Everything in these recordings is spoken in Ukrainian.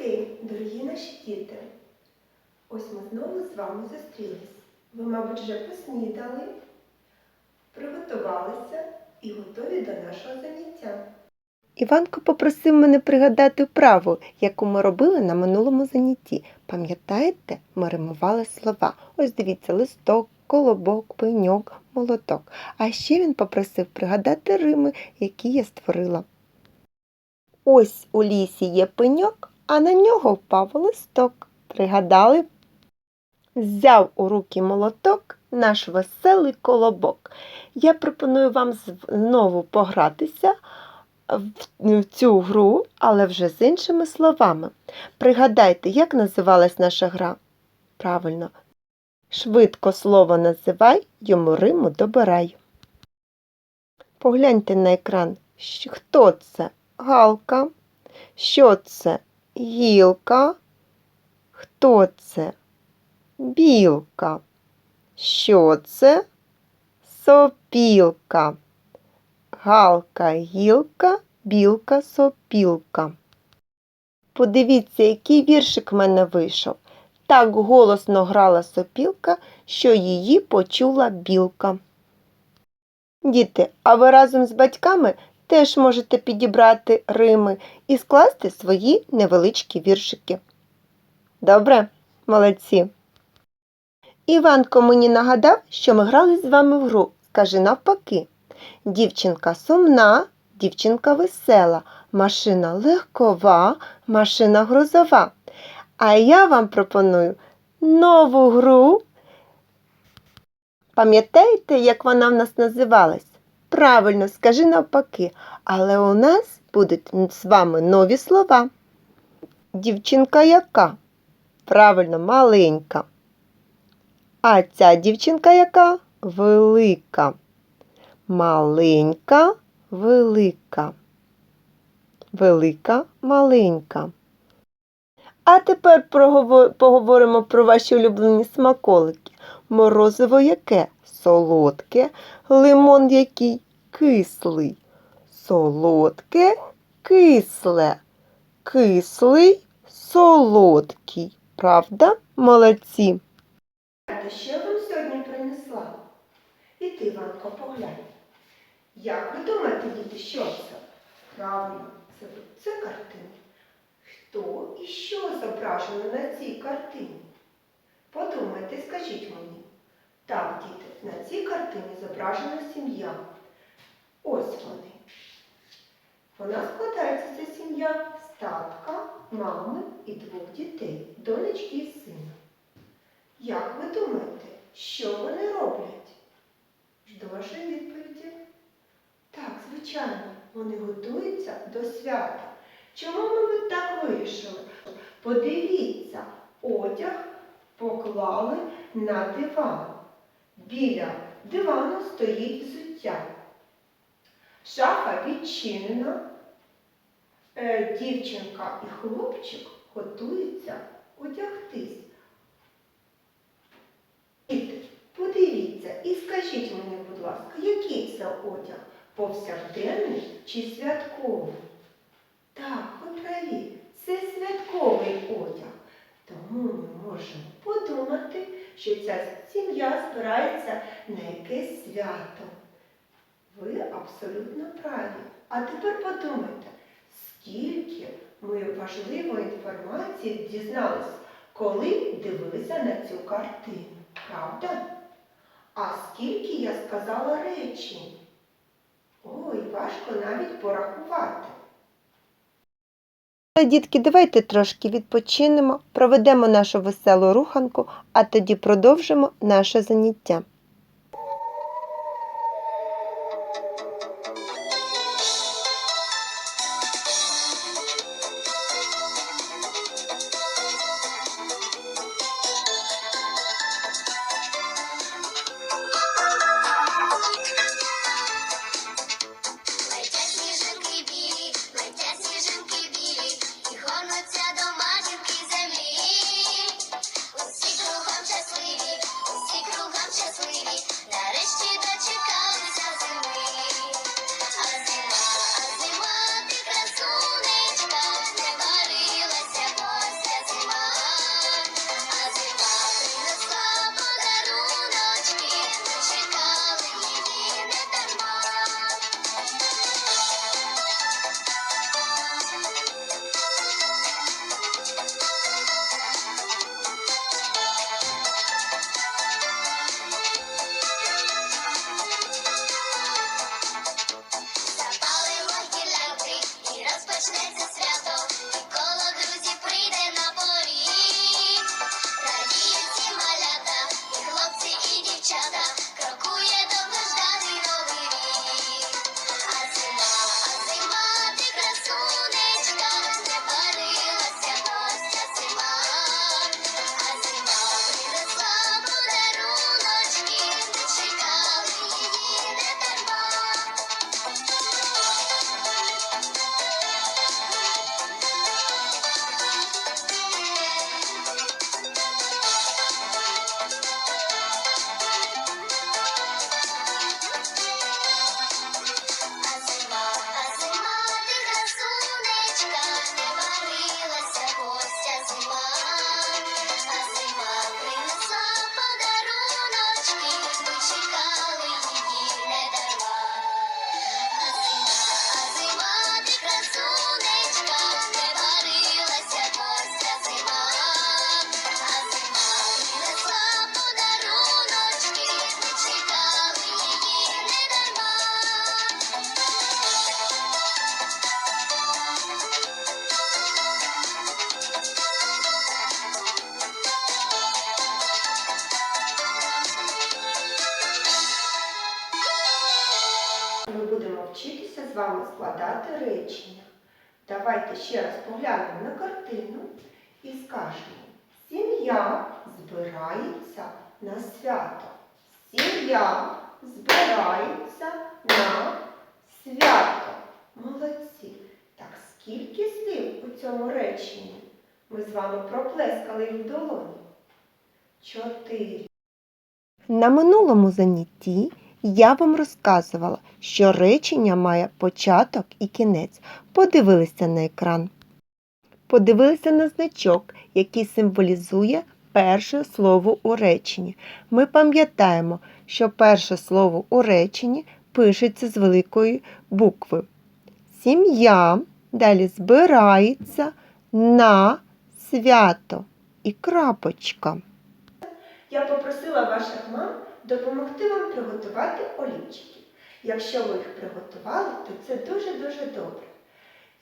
день, дорогі наші діти! Ось ми знову з вами зустрілись. Ви, мабуть, вже поснідали, приготувалися і готові до нашого заняття. Іванко попросив мене пригадати вправу, яку ми робили на минулому занятті. Пам'ятаєте, ми римували слова. Ось дивіться, листок, колобок, пеньок, молоток. А ще він попросив пригадати рими, які я створила. Ось у лісі є пеньок, а на нього впав листок. Пригадали? Взяв у руки молоток наш веселий колобок. Я пропоную вам знову погратися в цю гру, але вже з іншими словами. Пригадайте, як називалась наша гра? Правильно. Швидко слово називай, йому риму добирай. Погляньте на екран. Хто це? Галка. Що це? Гілка. Хто це? Білка. Що це? Сопілка. Галка, гілка, білка, сопілка. Подивіться, який віршик в мене вийшов. Так голосно грала сопілка, що її почула білка. Діти, а ви разом з батьками теж можете підібрати рими і скласти свої невеличкі віршики. Добре, молодці. Іванко мені нагадав, що ми грали з вами в гру. Скажи навпаки. Дівчинка сумна, дівчинка весела, машина легкова, машина грозова. А я вам пропоную нову гру. Пам'ятаєте, як вона в нас називалась? Правильно, скажи навпаки, але у нас будуть з вами нові слова. Дівчинка яка? Правильно, маленька. А ця дівчинка яка? Велика. Маленька, велика. Велика, маленька. А тепер поговоримо про ваші улюблені смаколики. Морозиво яке? Солодке, лимон який? Кислий. Солодке, кисле. Кислий, солодкий. Правда, молодці? Що я вам сьогодні принесла? І ти, Іванко, поглянь. Як ви думаєте, діти, що це? Правильно, це, це картина. Хто і що зображено на цій картині? Подумайте, скажіть мені. Так, діти, на цій картині зображена сім'я. Ось вони. Вона складається ця сім'я з татка, мами і двох дітей, донечки і сина. Як ви думаєте, що вони роблять? Жду вашої відповіді. Так, звичайно, вони готуються до свята. Чому ми так вирішили? Подивіться, одяг поклали на диван. Біля дивану стоїть взуття. Шафа відчинена. Е, Дівчинка і хлопчик готуються одягтись. Подивіться і скажіть мені, будь ласка, який це одяг? Повсякденний чи святковий? Так, ви праві, це святковий одяг. Тому ми можемо подумати, що ця сім'я збирається на якесь свято. Ви абсолютно праві. А тепер подумайте, скільки ми важливої інформації дізналися, коли дивилися на цю картину. Правда? А скільки я сказала речень? Ой, важко навіть порахувати. Дітки, давайте трошки відпочинемо, проведемо нашу веселу руханку, а тоді продовжимо наше заняття. З вами складати речення. Давайте ще раз поглянемо на картину і скажемо. Сім'я збирається на свято. Сім'я збирається на свято. Молодці. Так скільки слів у цьому реченні? Ми з вами проплескали в долоні. Чотири. На минулому занятті я вам розказувала, що речення має початок і кінець. Подивилися на екран. Подивилися на значок, який символізує перше слово у реченні. Ми пам'ятаємо, що перше слово у реченні пишеться з великої букви. Сім'я далі збирається на свято і крапочка. Я попросила ваших мам допомогти вам приготувати олівчики. Якщо ви їх приготували, то це дуже-дуже добре.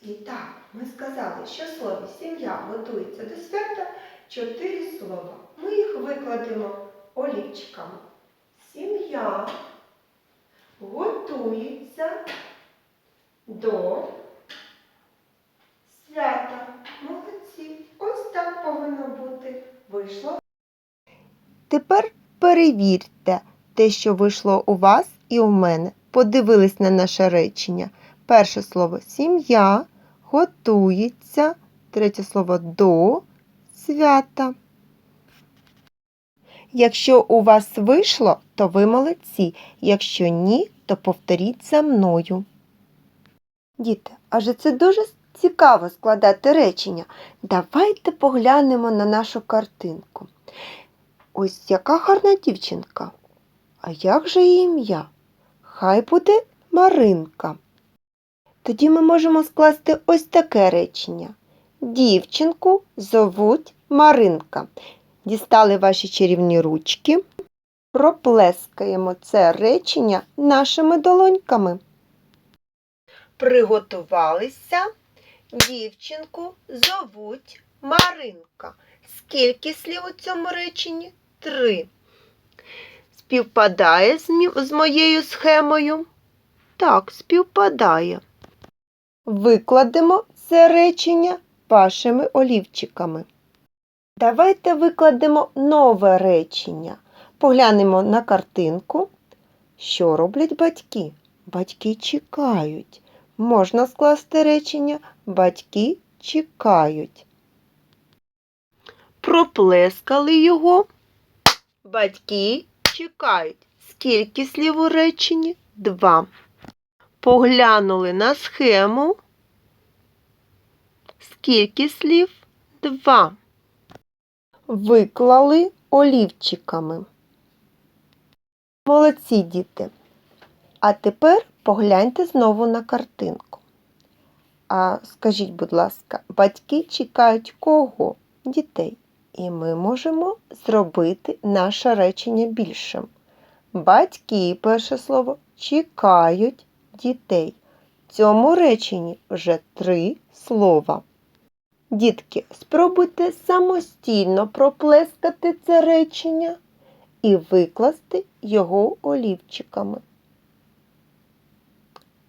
І так, ми сказали, що слово сім'я готується до свята чотири слова. Ми їх викладемо олівчиками. Сім'я готується до свята. Молодці. Ось так повинно бути. Вийшло. Тепер перевірте те, що вийшло у вас і у мене. Подивились на наше речення. Перше слово сім'я готується. Третє слово до свята. Якщо у вас вийшло, то ви молодці. Якщо ні, то повторіть за мною. Діти, адже це дуже цікаво складати речення. Давайте поглянемо на нашу картинку. Ось яка гарна дівчинка. А як же її ім'я? Хай буде Маринка. Тоді ми можемо скласти ось таке речення. Дівчинку зовуть Маринка. Дістали ваші чарівні ручки. Проплескаємо це речення нашими долоньками. Приготувалися. Дівчинку зовуть Маринка. Скільки слів у цьому реченні? Три. Співпадає з, моєю схемою? Так, співпадає. Викладемо це речення вашими олівчиками. Давайте викладемо нове речення. Поглянемо на картинку. Що роблять батьки? Батьки чекають. Можна скласти речення Батьки чекають. Проплескали його. Батьки чекають. Скільки слів у реченні? Два. Поглянули на схему. Скільки слів? Два. Виклали олівчиками. Молодці діти. А тепер погляньте знову на картинку. А скажіть, будь ласка, батьки чекають кого? Дітей. І ми можемо зробити наше речення більшим. Батьки, перше слово, чекають дітей. В цьому реченні вже три слова. Дітки, спробуйте самостійно проплескати це речення і викласти його олівчиками.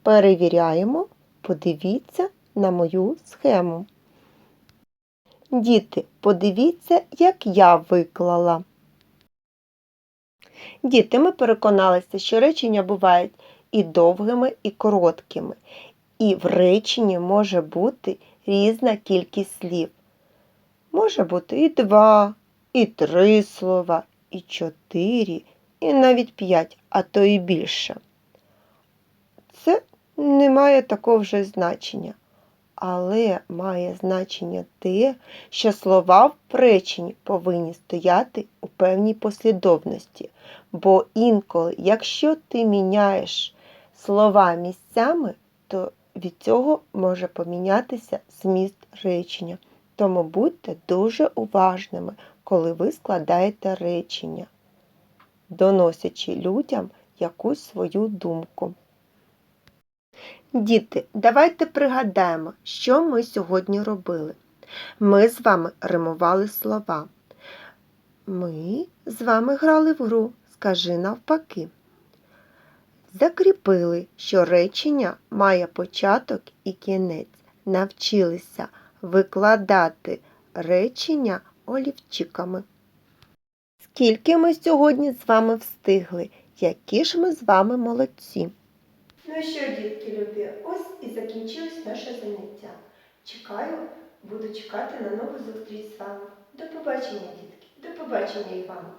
Перевіряємо, подивіться на мою схему. Діти, подивіться, як я виклала. Діти, ми переконалися, що речення бувають і довгими, і короткими. І в реченні може бути різна кількість слів. Може бути і два, і три слова, і чотири, і навіть п'ять, а то і більше. Це не має такого вже значення. Але має значення те, що слова в реченні повинні стояти у певній послідовності. Бо інколи, якщо ти міняєш слова місцями, то від цього може помінятися зміст речення. Тому будьте дуже уважними, коли ви складаєте речення, доносячи людям якусь свою думку. Діти, давайте пригадаємо, що ми сьогодні робили. Ми з вами римували слова. Ми з вами грали в гру Скажи навпаки. Закріпили, що речення має початок і кінець. Навчилися викладати речення олівчиками. Скільки ми сьогодні з вами встигли? Які ж ми з вами молодці? Ну і що, дітки любі, ось і закінчилось наше заняття. Чекаю, буду чекати на нову зустріч з вами. До побачення, дітки. До побачення, Іванко.